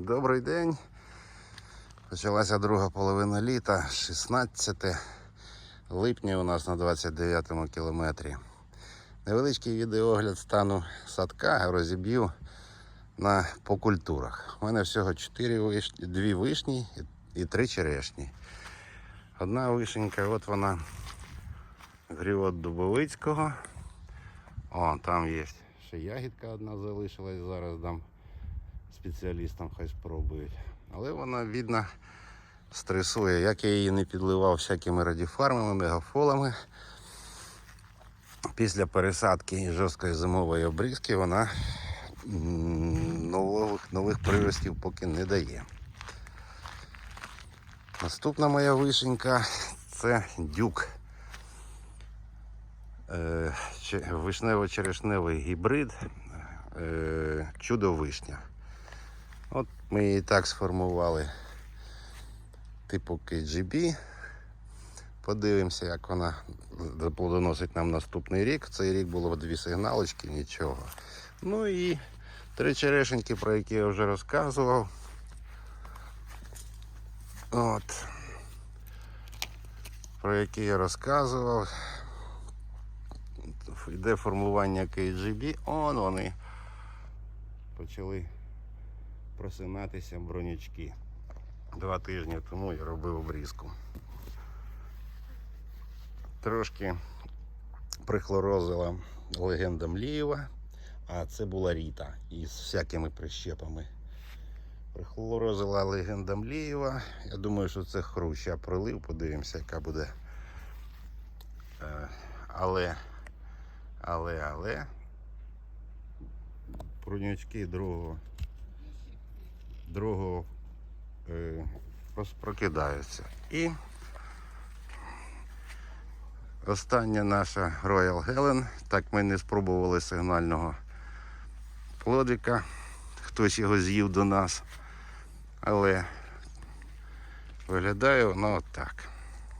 Добрий день. Почалася друга половина літа, 16 липня у нас на 29 кілометрі. Невеличкий відеогляд стану садка розіб'ю на, по культурах. У мене всього 4 вишні, 2 вишні і- і 3 черешні. Одна вишенька, от вона гріот Дубовицького. О, там є ще ягідка одна залишилась, зараз дам спеціалістам, хай спробують. Але вона, видно, стресує. Як я її не підливав всякими радіфармами, мегафолами. Після пересадки і жорсткої зимової обрізки вона нових, нових приростів поки не дає. Наступна моя вишенька це дюк. Е, Вишнево-черешневий гібрид е, чудо вишня. От ми її так сформували типу KGB. Подивимося, як вона плодоносить нам наступний рік. Цей рік було дві сигналочки, нічого. Ну і три черешеньки, про які я вже розказував. От. Про які я розказував. Йде формування KGB. Он вони почали просинатися бронячки. Два тижні тому я робив обрізку. Трошки прихлорозила легенда Млієва, а це була Ріта із всякими прищепами. Прихлорозила легенда Млієва. Я думаю, що це хрущ. Я пролив, подивимося, яка буде. Е, Але, але, але. Брунячки другого другого е, прос- І остання наша Royal Helen. Так ми не спробували сигнального плодика. Хтось його з'їв до нас. Але виглядає воно отак.